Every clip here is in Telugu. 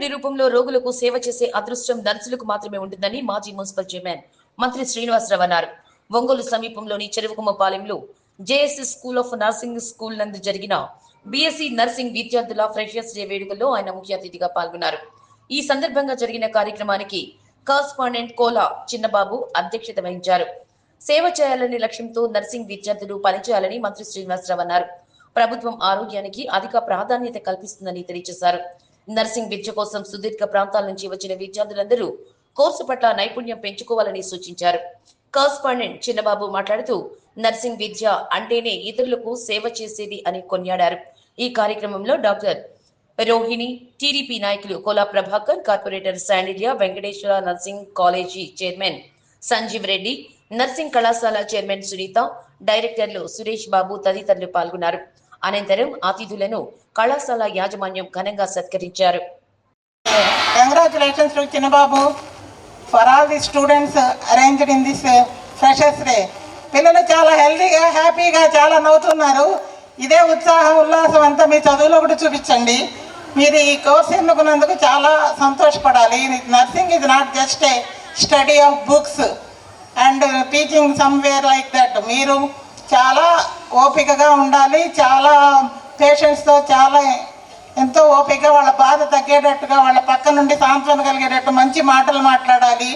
భగవంతుడి రూపంలో రోగులకు సేవ చేసే అదృష్టం నర్సులకు మాత్రమే ఉంటుందని మాజీ మున్సిపల్ చైర్మన్ మంత్రి శ్రీనివాసరావు అన్నారు. ఒంగోలు సమీపంలోని చెరువుకుమ్మపాలెంలో JSS school of nursing school నందు జరిగిన బీఎస్సీ నర్సింగ్ విద్యార్థుల ఫ్రెషర్స్ డే వేడుకల్లో ఆయన ముఖ్య అతిథిగా పాల్గొన్నారు. ఈ సందర్భంగా జరిగిన కార్యక్రమానికి కరస్పాండెంట్ కోలా చిన్నబాబు అధ్యక్షత వహించారు. సేవ చేయాలనే లక్ష్యంతో నర్సింగ్ విద్యార్థులు పనిచేయాలని మంత్రి శ్రీనివాసరావు అన్నారు. ప్రభుత్వం ఆరోగ్యానికి అధిక ప్రాధాన్యత కల్పిస్తుందని తెలియజేశారు. నర్సింగ్ విద్య కోసం సుదీర్ఘ ప్రాంతాల నుంచి వచ్చిన విద్యార్థులందరూ కోర్సు పట్ల నైపుణ్యం పెంచుకోవాలని సూచించారు. కరస్పాండెంట్ చిన్నబాబు మాట్లాడుతూ నర్సింగ్ విద్య అంటేనే ఇతరులకు సేవ చేసేది అని కొనియాడారు. ఈ కార్యక్రమంలో డాక్టర్ రోహిణి టీడీపీ నాయకులు Kola Prabhakar corporator Sandilya Venkateswara nursing college chairman Sanjeev Reddy nursing కళాశాల చైర్మన్ సునీత డైరెక్టర్లు సురేష్ బాబు తదితరులు పాల్గొన్నారు. అనంతరం అతిథులను కళాశాల యాజమాన్యం ఘనంగా సత్కరించారు. Congratulations to Chinnababu for all the students arranged in this freshers day పిల్లలు చాలా హెల్దీగా uh, హ్యాపీగా చాలా నవ్వుతున్నారు. ఇదే ఉత్సాహం ఉల్లాసం అంతా మీ చదువులో కూడా చూపించండి. మీరు ఈ కోర్స్ ఎన్నుకున్నందుకు చాలా సంతోషపడాలి. నర్సింగ్ ఇది not just a study of books and teaching somewhere like that మీరు చాలా ఓపికగా ఉండాలి చాలా పేషెంట్స్తో చాలా ఎంతో ఓపిక వాళ్ళ బాధ తగ్గేటట్టుగా వాళ్ళ పక్క నుండి సాంత్వన కలిగేటట్టు మంచి మాటలు మాట్లాడాలి.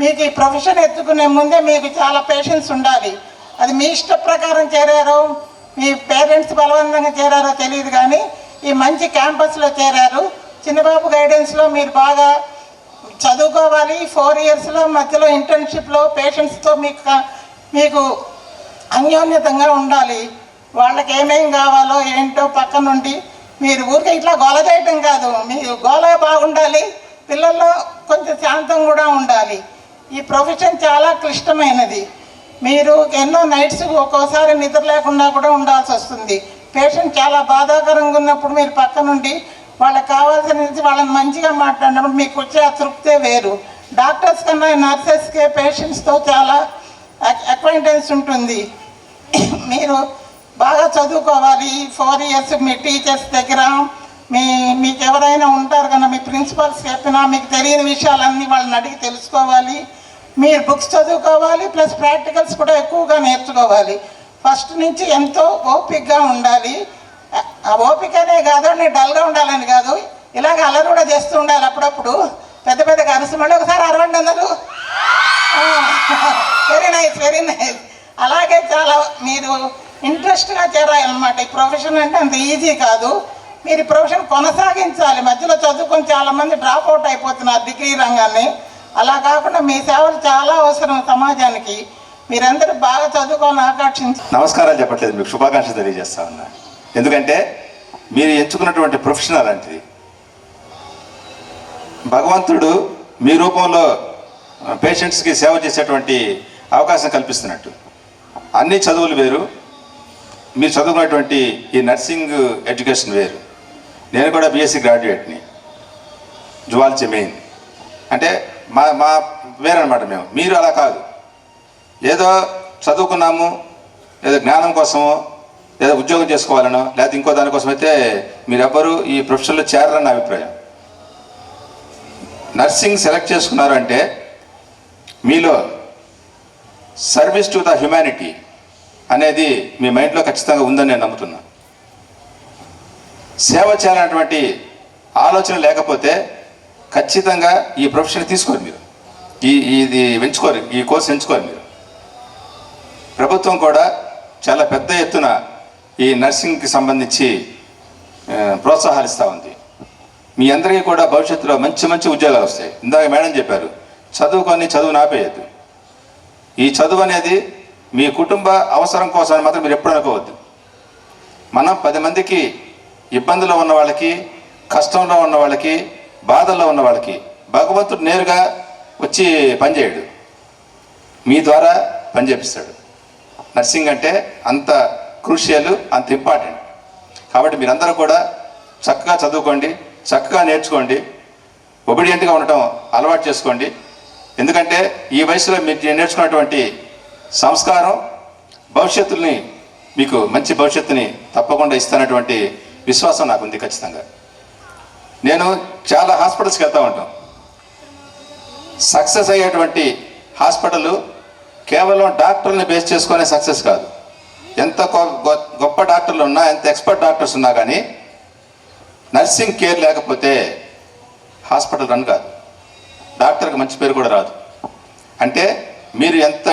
మీకు ఈ ప్రొఫెషన్ ఎత్తుకునే ముందే మీకు చాలా పేషెన్స్ ఉండాలి. అది మీ ఇష్ట ప్రకారం చేరారో మీ పేరెంట్స్ బలవంతంగా చేరారో తెలియదు కానీ ఈ మంచి క్యాంపస్లో చేరారు. చిన్నబాబు గైడెన్స్లో మీరు బాగా చదువుకోవాలి. ఫోర్ ఇయర్స్లో మధ్యలో ఇంటర్న్షిప్లో పేషెంట్స్తో మీకు మీకు అన్యోన్యతంగా ఉండాలి. వాళ్ళకి ఏమేం కావాలో ఏంటో పక్క నుండి మీరు ఊరికే ఇట్లా గోల చేయటం కాదు. మీరు గోల బాగుండాలి. పిల్లల్లో కొంచెం శాంతం కూడా ఉండాలి. ఈ ప్రొఫెషన్ చాలా క్లిష్టమైనది. మీరు ఎన్నో నైట్స్ ఒక్కోసారి నిద్ర లేకుండా కూడా ఉండాల్సి వస్తుంది. పేషెంట్ చాలా బాధాకరంగా ఉన్నప్పుడు మీరు పక్క నుండి వాళ్ళకి కావాల్సిన నుంచి వాళ్ళని మంచిగా మాట్లాడినప్పుడు మీకు వచ్చే ఆ తృప్తే వేరు. డాక్టర్స్ కన్నా నర్సెస్కే పేషెంట్స్తో చాలా అక్వైంటెన్స్ ఉంటుంది. మీరు బాగా చదువుకోవాలి. ఫోర్ ఇయర్స్ మీ టీచర్స్ దగ్గర మీ మీకు ఎవరైనా ఉంటారు కదా మీ ప్రిన్సిపల్స్ చెప్పినా మీకు తెలియని విషయాలన్నీ వాళ్ళని అడిగి తెలుసుకోవాలి. మీరు బుక్స్ చదువుకోవాలి ప్లస్ ప్రాక్టికల్స్ కూడా ఎక్కువగా నేర్చుకోవాలి. ఫస్ట్ నుంచి ఎంతో ఓపికగా ఉండాలి. ఆ- ఓపికనే కాదు నేను డల్గా ఉండాలని కాదు. ఇలాగ అల్లరి కూడా చేస్తూ ఉండాలి అప్పుడప్పుడు. పెద్ద పెద్ద కరుసు ఒకసారి అరవండి అందరూ. Nice very nice. అలాగే చాలా మీరు ఇంట్రెస్ట్గా చేరాలన్నమాట ఈ ప్రొఫెషన్ అంటే అంత ఈజీ కాదు. మీరు ప్రొఫెషన్ కొనసాగించాలి. మధ్యలో చదువుకొని చాలామంది డ్రాప్ అవుట్ అయిపోతున్నారు డిగ్రీ రంగాన్ని. అలా కాకుండా మీ సేవలు చాలా అవసరం సమాజానికి. మీరందరూ బాగా చదువుకొని ఆకర్షించి నమస్కారాలు చెప్పట్లేదు. మీకు శుభాకాంక్షలు తెలియజేస్తా ఉన్నా. ఎందుకంటే మీరు ఎంచుకున్నటువంటి ప్రొఫెషన్ అలాంటిది. భగవంతుడు మీ రూపంలో పేషెంట్స్కి సేవ చేసేటువంటి అవకాశం కల్పిస్తున్నట్టు. అన్ని చదువులు వేరు. మీరు చదువుకున్నటువంటి ఈ నర్సింగ్ ఎడ్యుకేషన్ వేరు. నేను కూడా బీఎస్సీ గ్రాడ్యుయేట్ని. Zoology main. అంటే మా మా వేరనమాట మేము. మీరు అలా కాదు. ఏదో చదువుకున్నాము ఏదో జ్ఞానం కోసమో ఏదో ఉద్యోగం చేసుకోవాలనో లేకపోతే ఇంకో దానికోసం అయితే మీరెవ్వరూ ఈ ప్రొఫెషన్లో చేరరని నా అభిప్రాయం. నర్సింగ్ సెలెక్ట్ చేసుకున్నారు అంటే మీలో సర్వీస్ టు ద హ్యుమానిటీ అనేది మీ మైండ్లో ఖచ్చితంగా ఉందని నేను నమ్ముతున్నా. సేవ చేయాలన్నటువంటి ఆలోచన లేకపోతే ఖచ్చితంగా ఈ ప్రొఫెషన్ తీసుకోరు మీరు. ఈ ఇది ఎంచుకోరు ఈ కోర్స్ ఎంచుకోరు మీరు. ప్రభుత్వం కూడా చాలా పెద్ద ఎత్తున ఈ నర్సింగ్కి సంబంధించి ప్రోత్సాహాలిస్తూ ప్రోత్సాహాలు ఇస్తూ ఉంది. మీ అందరికీ కూడా భవిష్యత్తులో మంచి మంచి ఉద్యోగాలు వస్తాయి. ఇందాక మేడం చెప్పారు చదువుకొని చదువు నాపేయద్దు. ఈ చదువు అనేది మీ కుటుంబ అవసరం కోసం మాత్రం మీరు ఎప్పుడు అనుకోవద్దు. మనం పది మందికి ఇబ్బందులో ఉన్న వాళ్ళకి కష్టంలో ఉన్న వాళ్ళకి బాధల్లో ఉన్న వాళ్ళకి భగవంతుడు నేరుగా వచ్చి పనిచేయడు మీ ద్వారా పనిచేపిస్తాడు నర్సింగ్ అంటే అంత క్రూషియల్ అంత ఇంపార్టెంట్. కాబట్టి మీరందరూ కూడా చక్కగా చదువుకోండి చక్కగా నేర్చుకోండి ఒబిడియంట్గా ఉండటం అలవాటు చేసుకోండి. ఎందుకంటే ఈ వయసులో మీరు నేర్చుకున్నటువంటి సంస్కారం భవిష్యత్తుని మీకు మంచి భవిష్యత్తుని తప్పకుండా ఇస్తున్నటువంటి విశ్వాసం నాకు ఉంది ఖచ్చితంగా. నేను చాలా హాస్పిటల్స్కి వెళ్తూ ఉంటాం. సక్సెస్ అయ్యేటువంటి హాస్పిటల్ కేవలం డాక్టర్ని బేస్ చేసుకునే సక్సెస్ కాదు. ఎంత గొప్ప డాక్టర్లు ఉన్నా ఎంత ఎక్స్పర్ట్ డాక్టర్స్ ఉన్నా కానీ నర్సింగ్ కేర్ లేకపోతే హాస్పిటల్ రన్ కాదు. డాక్టర్కి మంచి పేరు కూడా రాదు. అంటే మీరు ఎంత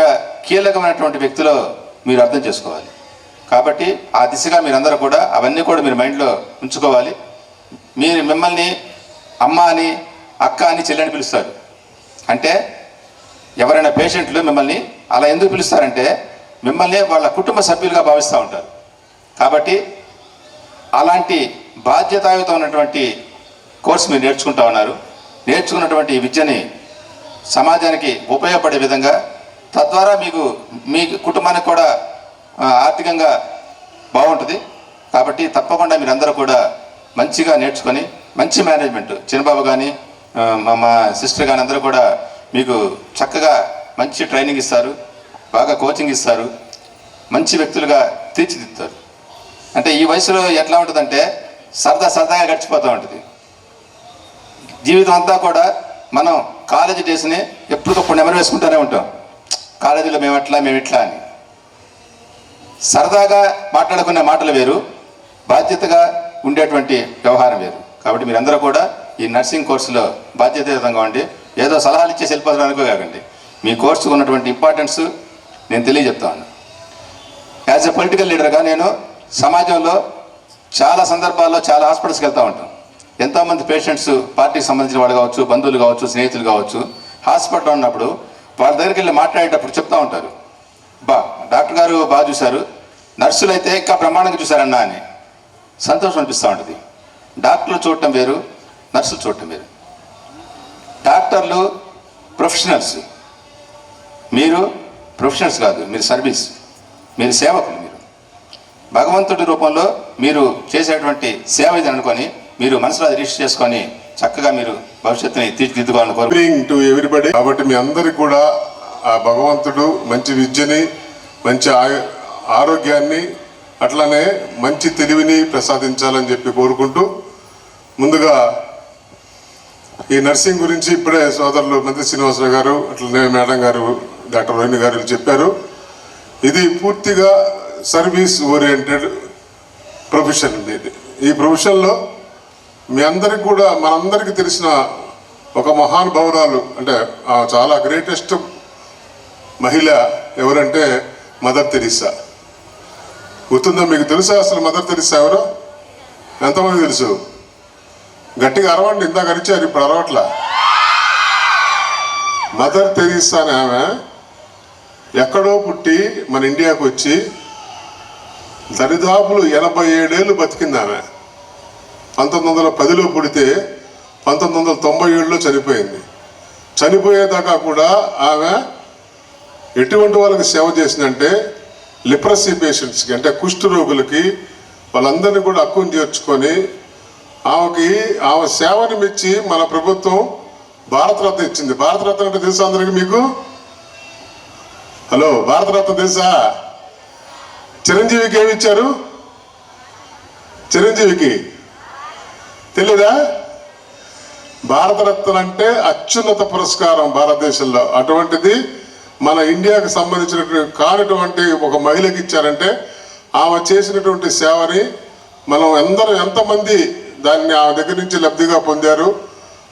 కీలకమైనటువంటి వ్యక్తిలో మీరు అర్థం చేసుకోవాలి. కాబట్టి ఆ దిశగా మీరందరూ కూడా అవన్నీ కూడా మీరు మైండ్లో ఉంచుకోవాలి. మీరు మిమ్మల్ని అమ్మ అని అక్క అని చెల్లెని పిలుస్తారు. అంటే ఎవరైనా పేషెంట్లు మిమ్మల్ని అలా ఎందుకు పిలుస్తారంటే మిమ్మల్ని వాళ్ళ కుటుంబ సభ్యులుగా భావిస్తూ ఉంటారు. కాబట్టి అలాంటి బాధ్యతాయుతం ఉన్నటువంటి కోర్సు మీరు నేర్చుకుంటా ఉన్నారు. నేర్చుకున్నటువంటి విద్యని సమాజానికి ఉపయోగపడే విధంగా తద్వారా మీకు మీ కుటుంబానికి కూడా ఆర్థికంగా బాగుంటుంది. కాబట్టి తప్పకుండా మీరందరూ కూడా మంచిగా నేర్చుకొని మంచి మేనేజ్మెంట్ చిన్నబాబు కానీ మా మా సిస్టర్ కానీ అందరూ కూడా మీకు చక్కగా మంచి ట్రైనింగ్ ఇస్తారు బాగా కోచింగ్ ఇస్తారు మంచి వ్యక్తులుగా తీర్చిదిద్దుతారు. అంటే ఈ వయసులో ఎట్లా ఉంటుందంటే సరదా సరదాగా గడిచిపోతూ ఉంటుంది. జీవితం అంతా కూడా మనం కాలేజీ డేస్ని ఎప్పటికప్పుడు నెమరు వేసుకుంటూనే ఉంటాం. కాలేజీలో మేము ఎట్లా మేము ఇట్లా అని. సరదాగా మాట్లాడుకునే మాటలు వేరు బాధ్యతగా ఉండేటువంటి వ్యవహారం వేరు. కాబట్టి మీరందరూ కూడా ఈ నర్సింగ్ కోర్సులో బాధ్యతాయుతంగా ఉండి ఏదో సలహాలు ఇచ్చేసి వెళ్ళిపోతారు కాకండి మీ కోర్సుకు ఉన్నటువంటి ఇంపార్టెన్స్ నేను తెలియజెప్తాను. యాజ్ ఎ పొలిటికల్ లీడర్గా నేను సమాజంలో చాలా సందర్భాల్లో చాలా హాస్పిటల్స్కి వెళ్తూ ఉంటాం. ఎంతోమంది పేషెంట్స్ పార్టీకి సంబంధించిన వాళ్ళు కావచ్చు బంధువులు కావచ్చు స్నేహితులు కావచ్చు హాస్పిటల్లో ఉన్నప్పుడు వాళ్ళ దగ్గరికి వెళ్ళి మాట్లాడేటప్పుడు చెప్తా ఉంటారు. బా డాక్టర్ గారు బాగా చూశారు నర్సులు అయితే ఇంకా ప్రమాణంగా చూశారన్నా అని సంతోషం అనిపిస్తూ ఉంటుంది. డాక్టర్లు చూడటం వేరు నర్సులు చూడటం వేరు. డాక్టర్లు ప్రొఫెషనల్స్. మీరు ప్రొఫెషనల్స్ కాదు మీరు సర్వీస్ మీరు సేవకులు మీరు. భగవంతుడి రూపంలో మీరు చేసేటువంటి సేవ ఇది అనుకొని మీరు మనసులో రిజిస్టర్ చేసుకొని చక్కగా మీరు భవిష్యత్తుని తీర్చిదిద్దుకోవాలని కోరు టు కాబట్టి మీ అందరికి కూడా ఆ భగవంతుడు మంచి విద్యని మంచి ఆరోగ్యాన్ని అట్లానే మంచి తెలివిని ప్రసాదించాలని చెప్పి కోరుకుంటూ ముందుగా ఈ నర్సింగ్ గురించి ఇప్పుడే సోదరులు మంత్రి శ్రీనివాసరావు గారు అట్లనే మేడం గారు డాక్టర్ రోహిణి గారు చెప్పారు. ఇది పూర్తిగా సర్వీస్ ఓరియంటెడ్ ప్రొఫెషన్ ఇది. ఈ ప్రొఫెషన్లో మీ అందరికి కూడా మనందరికీ తెలిసిన ఒక మహానుభావురాలు అంటే చాలా గ్రేటెస్ట్ మహిళ ఎవరంటే మదర్ తెరిసా. గుర్తుందా మీకు తెలుసా? అసలు మదర్ తెరిసా ఎవరు? ఎంతమంది తెలుసు? గట్టిగా అరవండి ఇందాక అరిచారు ఇప్పుడు అరవట్లా? మదర్ తెరిసా అని ఆమె ఎక్కడో పుట్టి మన ఇండియాకు వచ్చి దరిదాపులు ఎనభై ఏడేళ్ళు బతికింది ఆమె. పంతొమ్మిది వందల పదిలో పుడితే పంతొమ్మిది వందల తొంభై ఏడులో చనిపోయింది. చనిపోయేదాకా కూడా ఆమె ఎటువంటి వాళ్ళకి సేవ చేసిందంటే లిప్రసీ పేషెంట్స్కి అంటే కుష్ఠ రోగులకి వాళ్ళందరినీ కూడా హక్కును చేర్చుకొని ఆమెకి ఆమె సేవని మెచ్చి మన ప్రభుత్వం భారతరత్న ఇచ్చింది. భారతరత్న అంటే తెలుసా అందరికి మీకు? హలో భారతరత్న తెలుసా? చిరంజీవికి ఏమి ఇచ్చారు? చిరంజీవికి. తెలీదా? భారతరత్న అంటే అత్యున్నత పురస్కారం భారతదేశంలో. అటువంటిది మన ఇండియాకి సంబంధించినటువంటి కానటువంటి ఒక మహిళకి ఇచ్చారంటే ఆమె చేసినటువంటి సేవని మనం అందరం ఎంతమంది దాన్ని ఆమె దగ్గర నుంచి లబ్ధిగా పొందారు.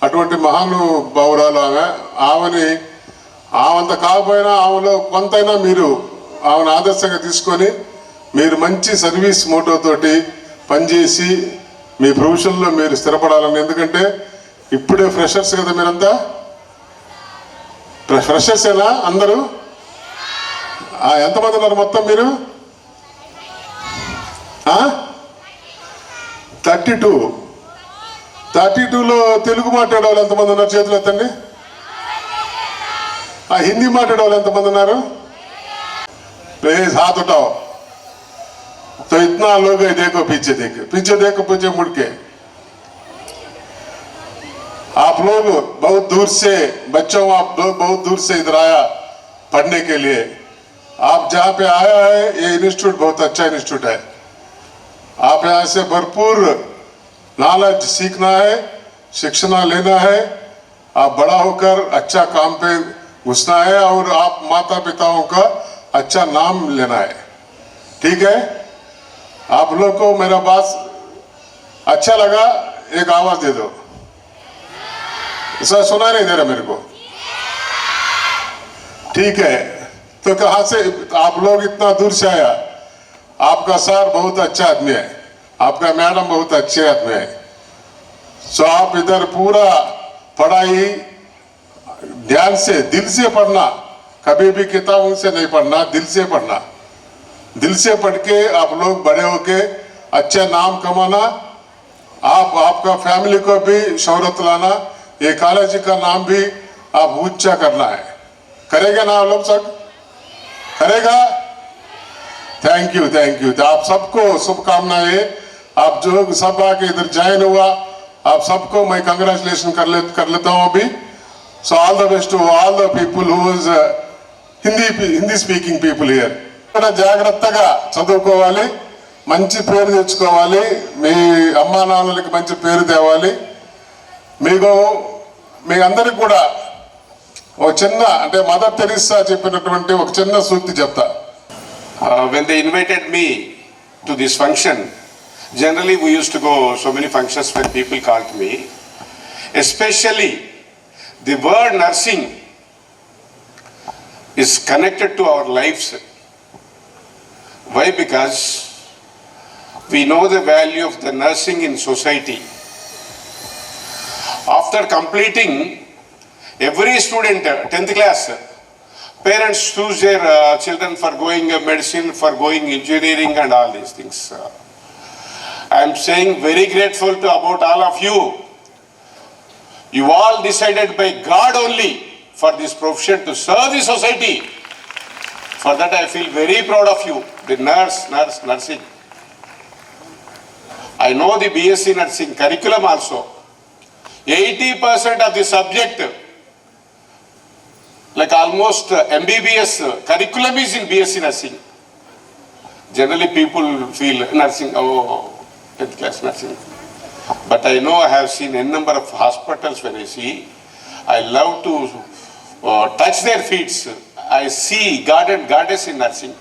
అటువంటి మహానుభావురాలు ఆమె. ఆమెని ఆమెంత కాకపోయినా ఆమెలో కొంతైనా మీరు ఆమెను ఆదర్శంగా తీసుకొని మీరు మంచి సర్వీస్ మోటోతోటి పనిచేసి మీ ప్రొఫెషన్లో మీరు స్థిరపడాలని. ఎందుకంటే ఇప్పుడే ఫ్రెషర్స్ కదా మీరంతా? ఫ్రెషర్స్ ఎలా అందరూ? ఎంతమంది ఉన్నారు మొత్తం మీరు? Thirty two. థర్టీ టూలో తెలుగు మాట్లాడే వాళ్ళు ఎంతమంది ఉన్నారు చేతులు ఎత్తండి హిందీ మాట్లాడే వాళ్ళు ఎంతమంది ఉన్నారు? ప్లీజ్ హాత్ तो इतना लोग है, देखो पीछे देखो पीछे देखो, पीछे मुड़के आप लोग बहुत दूर से, बच्चों, आप लोग बहुत दूर से इधर आया पढ़ने के लिए। आप जहाँ पे आया है, ये इंस्टीट्यूट बहुत अच्छा इंस्टीट्यूट है। आप यहाँ से भरपूर नॉलेज सीखना है, शिक्षणा लेना है। आप बड़ा होकर अच्छा काम पे घुसना है और आप माता पिताओं का अच्छा नाम लेना है। ठीक है? आप लोग को मेरा बात अच्छा लगा, एक आवाज़ दे दो। सर सुना नहीं दे रहा मेरे को। ठीक है तो कहा से, आप लोग इतना दूर से आया? आपका सर बहुत अच्छा आदमी है। आपका मैडम बहुत अच्छे आदमी है। सो आप इधर पूरा पढ़ाई ध्यान से, दिल से पढ़ना। कभी भी किताबों से नहीं पढ़ना, दिल से पढ़ना। दिल से पढ़ के आप लोग बड़े होके अच्छा नाम कमाना, आप, आपका फैमिली को भी शहरत लाना, ये कॉलेज का नाम भी आप ऊँचा करना है। करेगा ना आप लोग सब? करेगा? थैंक यू थैंक यू आप सबको शुभकामनाएँ। आप जो सब आके इधर ज्वाइन हुआ, आप सबको मैं कंग्रेचुलेशन कर ले, कर लेता हूँ अभी। So all the best to all the people who is Hindi Hindi speaking people here చాలా జాగ్రత్తగా చదువుకోవాలి మంచి పేరు తెచ్చుకోవాలి మీ అమ్మా నాన్నలకి మంచి పేరు తేవాలి. మీకు మీ అందరికి కూడా ఒక చిన్న అంటే మదర్ తెరీసా చెప్పినటువంటి ఒక చిన్న సూక్తి చెప్తా. When they invited me to this function generally we use to go so many functions for people called me especially the word nursing is connected to our life Why? Because we know the value of the nursing in society. After completing every student, uh, 10th class, parents choose their uh, children for going uh, medicine, for going engineering and all these things. Uh, I am saying very grateful to about all of you. You all decided by God only for this profession to serve the society. For that I feel very proud of you, the nurse, nurse, nursing. I know the BSc nursing curriculum also. 80% of the subject like almost uh, MBBS uh, curriculum is in BSc nursing. Generally, people feel nursing, oh, 10th class nursing. But I know I have seen a number of hospitals when I see. I love to uh, touch their feet. I see God and goddess in nursing.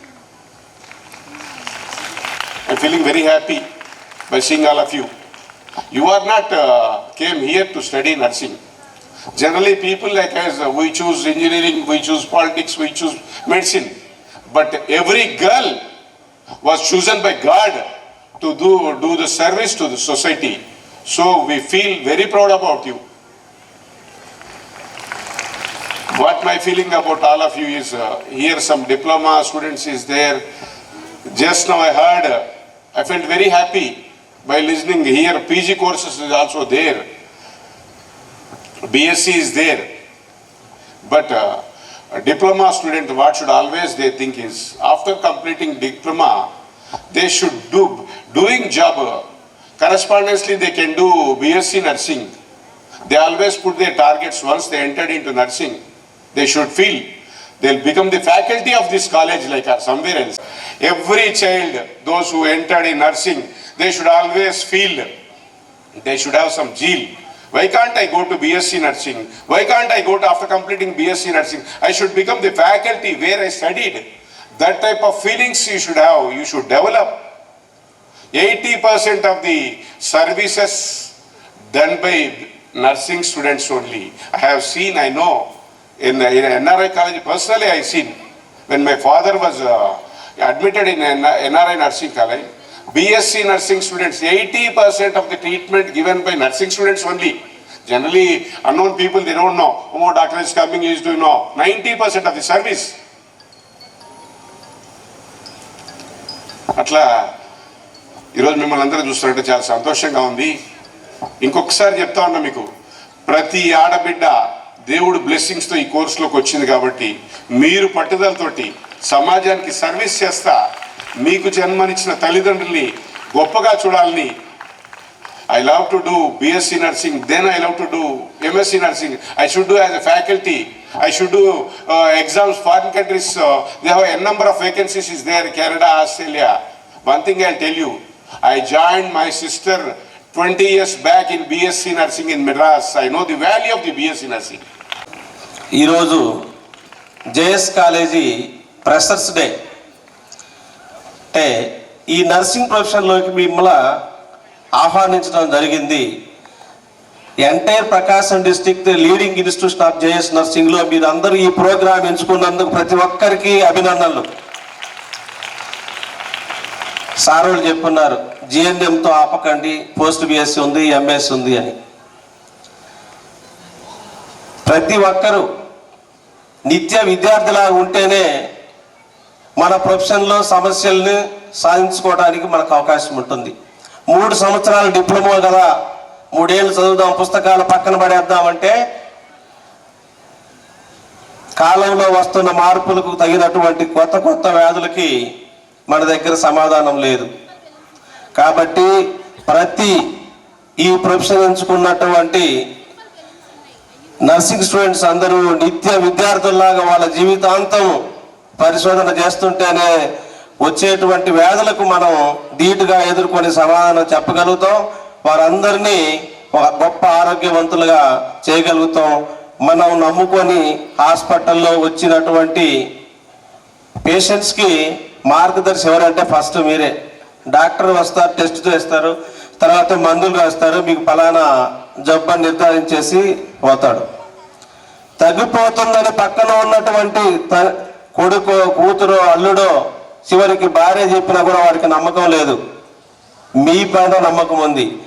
I'm feeling very happy by seeing all of you. You are not uh, came here to study nursing. Generally, people like us, uh, we choose engineering, we choose politics, we choose medicine. But every girl was chosen by God to do, do the service to the society. So we feel very proud about you. What my feeling about all of you is, uh, here some diploma students is there. Just now I heard, uh, I felt very happy by listening here. PG courses is also there. BSc is there. But uh, a diploma student, what should always they think is, after completing diploma, they should do, doing job, uh, correspondingly they can do BSc nursing. They always put their targets once they entered into nursing. They should feel they'll become the faculty of this college like or somewhere else. Every child, those who entered in nursing, they should always feel they should have some zeal. Why can't I go to BSc nursing? Why can't I go to after completing BSc nursing? I should become the faculty where I studied. That type of feelings you should have, you should develop. 80% of the services done by nursing students only. I have seen, I know, in, in NRI college, personally I seen, when my father was uh, admitted in NRI nursing college, BSc nursing students, 80% of the treatment given by nursing students only. Generally, unknown people, they don't know. Oh, doctor is coming, he is doing no. 90% of the service. అట్లా ఈరోజు మిమ్మల్ని అందరూ చూస్తున్నట్టు చాలా సంతోషంగా ఉంది ఇంకొకసారి చెప్తా ఉన్నా మీకు ప్రతి ఆడబిడ్డ దేవుడు బ్లెస్సింగ్స్తో ఈ కోర్సులోకి వచ్చింది కాబట్టి మీరు పట్టుదలతోటి సమాజానికి సర్వీస్ చేస్తా మీకు జన్మనిచ్చిన తల్లిదండ్రుల్ని గొప్పగా చూడాలని I love to do BSc nursing then I love to do MSc nursing I should do as a faculty I should do exams foreign countries they have an number of vacancies is there Canada Australia one thing I tell you I join my sister 20 years back in BSc nursing in Madras. I know the value of the BSc nursing. ఈరోజు జేఎస్ కాలేజీ ఫ్రెషర్స్ డే అంటే ఈ నర్సింగ్ ప్రొఫెషన్లోకి మిమ్మల్ని ఆహ్వానించడం జరిగింది entire Prakasam district leading institution of JS నర్సింగ్లో మీరు అందరూ ఈ ప్రోగ్రాం ఎంచుకున్నందుకు ప్రతి ఒక్కరికి అభినందనలు సార్ వాళ్ళు చెప్పున్నారు జిఎన్ఎంతో ఆపకండి పోస్ట్ బిఎస్సి ఉంది ఎంఎస్ ఉంది అని. ప్రతి ఒక్కరూ నిత్య విద్యార్థిలా ఉంటేనే మన ప్రొఫెషన్లో సమస్యల్ని సాధించుకోవడానికి మనకు అవకాశం ఉంటుంది. మూడు సంవత్సరాల డిప్లొమా కదా మూడేళ్ళు చదువుదాం పుస్తకాలు పక్కన పడేద్దామంటే కాలంలో వస్తున్న మార్పులకు తగినటువంటి కొత్త కొత్త వ్యాధులకి మన దగ్గర సమాధానం లేదు. కాబట్టి ప్రతి ఈ ప్రొఫెషన్ ఎంచుకున్నటువంటి నర్సింగ్ స్టూడెంట్స్ అందరూ నిత్య విద్యార్థుల్లాగా వాళ్ళ జీవితాంతం పరిశోధన చేస్తుంటేనే వచ్చేటువంటి వ్యాధులకు మనం ధీటుగా ఎదుర్కొని సమాధానం చెప్పగలుగుతాం. వారందరినీ ఒక గొప్ప ఆరోగ్యవంతులుగా చేయగలుగుతాం. మనం నమ్ముకొని హాస్పిటల్లో వచ్చినటువంటి పేషెంట్స్కి మార్గదర్శి ఎవరంటే ఫస్ట్ మీరే. డాక్టర్ వస్తారు టెస్ట్ చేస్తారు తర్వాత మందులు రాస్తారు మీకు ఫలానా జబ్బు నిర్ధారించేసి పోతాడు. తగ్గిపోతుందని పక్కన ఉన్నటువంటి త- కొడుకో కూతురో అల్లుడో చివరికి భార్య చెప్పినా కూడా వాడికి నమ్మకం లేదు. మీ పైన నమ్మకం ఉంది.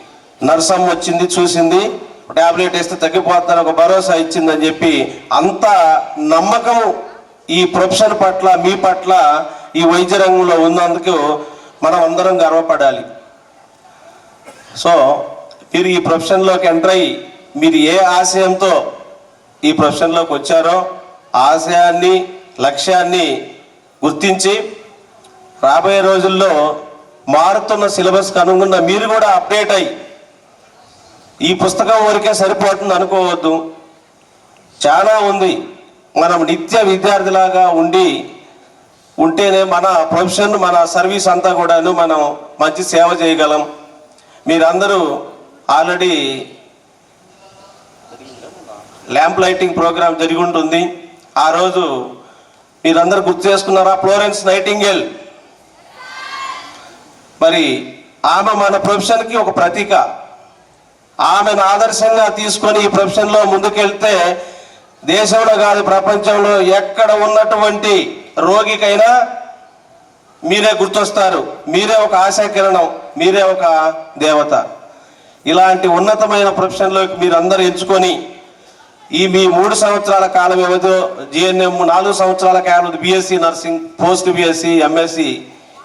నర్సం వచ్చింది చూసింది ట్యాబ్లెట్ వేస్తే తగ్గిపోతాను ఒక భరోసా ఇచ్చిందని చెప్పి అంత నమ్మకం ఈ ప్రొఫెషన్ పట్ల మీ పట్ల ఈ వైద్య రంగంలో ఉన్నందుకు మనం అందరం గర్వపడాలి. సో మీరు ఈ ప్రొఫెషన్లోకి ఎంటర్ అయ్యి మీరు ఏ ఆశయంతో ఈ ప్రొఫెషన్లోకి వచ్చారో ఆశయాన్ని లక్ష్యాన్ని గుర్తించి రాబోయే రోజుల్లో మారుతున్న సిలబస్కి అనుగుణ మీరు కూడా అప్డేట్ అయ్యి ఈ పుస్తకం వరకే సరిపోతుంది అనుకోవద్దు. చాలా ఉంది. మనం నిత్య విద్యార్థిలాగా ఉండి ఉంటేనే మన ప్రొఫెషన్ మన సర్వీస్ అంతా కూడాను మనం మంచి సేవ చేయగలం. మీరందరూ ఆల్రెడీ ల్యాంప్ లైటింగ్ ప్రోగ్రామ్ జరిగి ఉంటుంది ఆ రోజు మీరందరూ గుర్తు చేసుకున్నారా? Florence Nightingale. మరి ఆమె మన ప్రొఫెషన్కి ఒక ప్రతీక. ఆమెను ఆదర్శంగా తీసుకొని ఈ ప్రొఫెషన్లో ముందుకెళ్తే దేశంలో కాదు ప్రపంచంలో ఎక్కడ ఉన్నటువంటి రోగికైనా మీరే గుర్తొస్తారు. మీరే ఒక ఆశాకిరణం మీరే ఒక దేవత. ఇలాంటి ఉన్నతమైన ప్రొఫెషన్లోకి మీరు అందరూ ఎంచుకొని ఈ మీ మూడు సంవత్సరాల కాలం వ్యవధిలో జిఎన్ఎం నాలుగు సంవత్సరాల కాలం BSc nursing post BSc MSc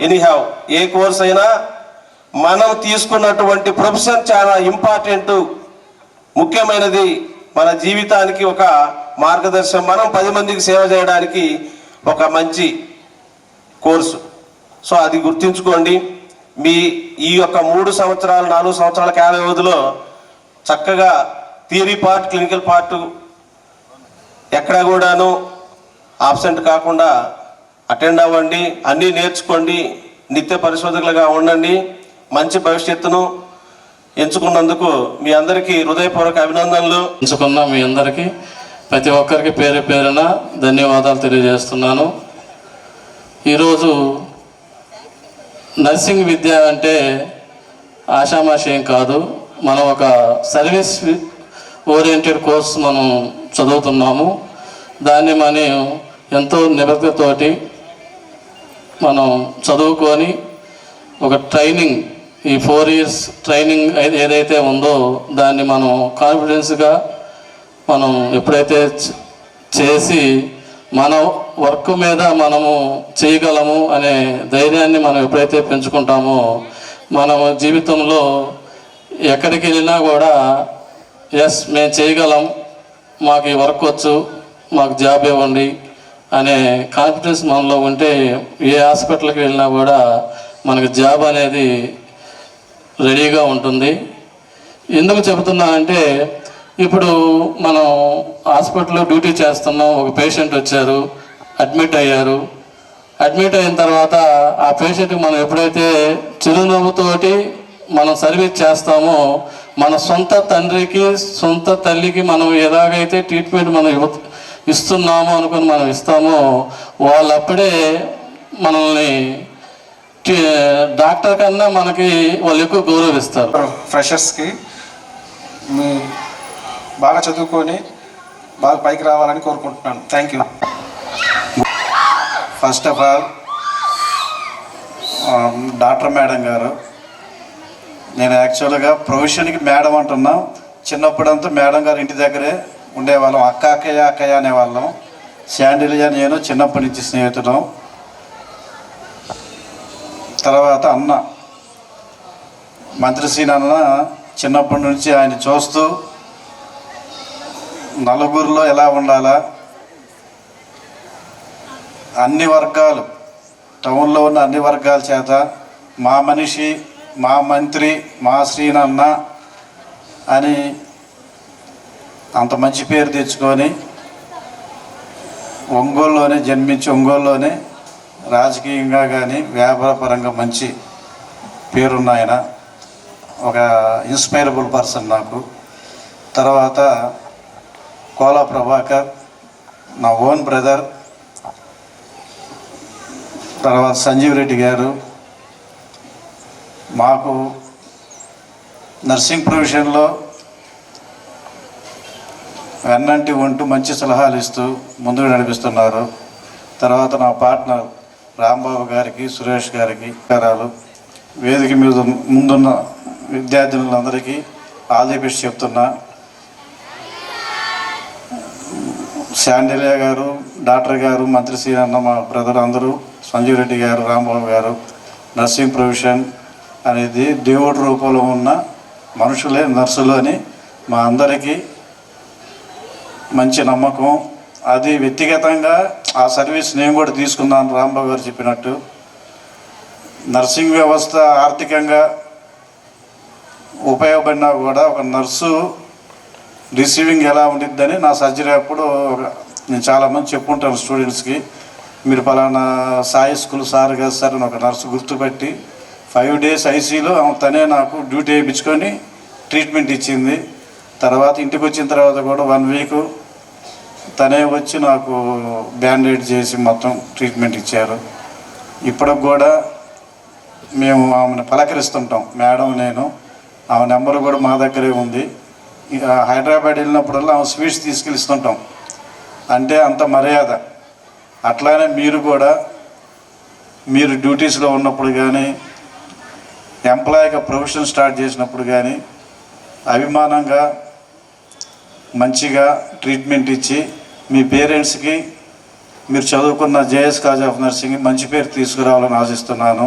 anyhow ఏ కోర్స్ అయినా మనం తీసుకున్నటువంటి ప్రొఫెషన్ చాలా ఇంపార్టెంట్ ముఖ్యమైనది మన జీవితానికి ఒక మార్గదర్శనం మనం పది మందికి సేవ చేయడానికి ఒక మంచి కోర్సు. సో అది గుర్తుంచుకోండి. మీ ఈ యొక్క మూడు సంవత్సరాలు నాలుగు సంవత్సరాల కాల వ్యవధిలో చక్కగా థియరీ పార్ట్ క్లినికల్ పార్ట్ ఎక్కడ కూడాను ఆబ్సెంట్ కాకుండా అటెండ్ అవ్వండి అన్నీ నేర్చుకోండి నిత్య పరిశోధకులుగా ఉండండి మంచి భవిష్యత్తును ఎంచుకున్నందుకు మీ అందరికీ హృదయపూర్వక అభినందనలు. ఎంచుకున్న మీ అందరికీ ప్రతి ఒక్కరికి పేరు పేరున ధన్యవాదాలు తెలియజేస్తున్నాను. ఈరోజు నర్సింగ్ విద్య అంటే ఆషామాషయం కాదు. మనం ఒక సర్వీస్ ఓరియంటెడ్ కోర్స్ మనం చదువుతున్నాము. దాన్ని మనం ఎంతో నిబద్ధతోటి మనం చదువుకొని ఒక ట్రైనింగ్ ఈ ఫోర్ ఇయర్స్ ట్రైనింగ్ ఏదైతే ఉందో దాన్ని మనం కాన్ఫిడెన్స్గా మనం ఎప్పుడైతే చేసి మన వర్క్ మీద మనము చేయగలము అనే ధైర్యాన్ని మనం ఎప్పుడైతే పెంచుకుంటామో మనం జీవితంలో ఎక్కడికి వెళ్ళినా కూడా ఎస్ మేము చేయగలం మాకు ఈ వర్క్ వచ్చు మాకు జాబ్ ఇవ్వండి అనే కాన్ఫిడెన్స్ మనలో ఉంటే ఏ హాస్పిటల్కి వెళ్ళినా కూడా మనకు జాబ్ అనేది రెడీగా ఉంటుంది. ఎందుకు చెబుతున్నా అంటే ఇప్పుడు మనం హాస్పిటల్లో డ్యూటీ చేస్తున్నాం ఒక పేషెంట్ వచ్చారు అడ్మిట్ అయ్యారు. అడ్మిట్ అయిన తర్వాత ఆ పేషెంట్కి మనం ఎప్పుడైతే చిరునవ్వుతోటి మనం సర్వీస్ చేస్తామో మన సొంత తండ్రికి సొంత తల్లికి మనం ఎలాగైతే ట్రీట్మెంట్ మనం ఇస్తున్నామో అనుకుని మనం ఇస్తామో వాళ్ళప్పుడే మనల్ని డాక్టర్ కన్నా మనకి వాళ్ళు ఎక్కువ గౌరవిస్తారు. ఫ్రెషర్స్కి మీ బాగా చదువుకొని బాగా పైకి రావాలని కోరుకుంటున్నాను. Thank you first of all doctor madam గారు నేను యాక్చువల్గా ప్రొఫెషన్కి మేడం అంటున్నాం. చిన్నప్పుడంతా మేడం గారు ఇంటి దగ్గరే ఉండేవాళ్ళం. అక్క అక్కయ్య అక్కయ్య అనేవాళ్ళం. శాండిలియా నేను చిన్నప్పటి నుంచి స్నేహితుడం తర్వాత అన్న మంత్రిశ్రీ అన్న చిన్నప్పటి నుంచి ఆయన చూస్తూ నలుగురిలో ఎలా ఉండాలా? అన్ని వర్గాలు టౌన్లో ఉన్న అన్ని వర్గాల చేత మా మనిషి మా మంత్రి మా శ్రీనన్న అని అంత మంచి పేరు తెచ్చుకొని ఒంగోలులోనే జన్మించి ఒంగోలులోనే రాజకీయంగా కానీ వ్యాపారపరంగా మంచి పేరున్న ఆయన ఒక ఇన్స్పైరబుల్ పర్సన్ నాకు. తర్వాత కోలా ప్రభాకర్ నా ఓన్ బ్రదర్. తర్వాత సంజీవ్ రెడ్డి గారు. మాకు నర్సింగ్ ప్రొఫెషన్లో వెన్నంటి ఉంటూ మంచి సలహాలు ఇస్తూ ముందుకు నడిపిస్తున్నారు. తర్వాత నా పార్ట్నర్ రాంబాబు గారికి సురేష్ గారికి కారాలు వేదిక మీద ముందున్న విద్యార్థినులందరికీ ఆల్ ది బెస్ట్ చెప్తున్నా. శాండిలియా గారు డాక్టర్ గారు మంత్రి శ్రీ అన్న మా బ్రదర్ అందరూ సంజీవ్ రెడ్డి గారు రాంబాబు గారు నర్సింగ్ ప్రొఫెషన్ అనేది దేవుడి రూపంలో ఉన్న మనుషులే నర్సులు అని మా అందరికీ మంచి నమ్మకం అది వ్యక్తిగతంగా ఆ సర్వీస్ నేను కూడా తీసుకున్నాను రాంబాబు గారు చెప్పినట్టు. నర్సింగ్ వ్యవస్థ ఆర్థికంగా ఉపయోగపడినా కూడా ఒక నర్సు రిసీవింగ్ ఎలా ఉండిద్దని నా సర్జరీ అప్పుడు ఒక- నేను చాలామంది చెప్పుంటాను స్టూడెంట్స్కి. మీరు పలానా సాయి స్కూల్ సార్ కదా సార్ అని ఒక నర్సు గుర్తుపెట్టి ఫైవ్ డేస్ ఐసీలో తనే నాకు డ్యూటీ వేయించుకొని ట్రీట్మెంట్ ఇచ్చింది. తర్వాత ఇంటికి వచ్చిన తర్వాత కూడా వన్ వీక్ తనే వచ్చి నాకు బ్యాండేడ్ చేసి మొత్తం ట్రీట్మెంట్ ఇచ్చారు. ఇప్పటికి కూడా మేము ఆమెను పలకరిస్తుంటాం. మేడం నేను ఆమె నెంబర్ కూడా మా దగ్గరే ఉంది. ఇక హైదరాబాద్ వెళ్ళినప్పుడల్లా ఆమె స్వీట్స్ తీసుకెళ్ళిస్తుంటాం అంటే అంత మర్యాద. అట్లానే మీరు కూడా మీరు డ్యూటీస్లో ఉన్నప్పుడు కానీ ఎంప్లాయీగా ప్రొఫెషన్ స్టార్ట్ చేసినప్పుడు కానీ అభిమానంగా మంచిగా ట్రీట్మెంట్ ఇచ్చి మీ పేరెంట్స్కి మీరు చదువుకున్న జేఎస్ కాలేజ్ ఆఫ్ నర్సింగ్ మంచి పేరు తీసుకురావాలని ఆశిస్తున్నాను.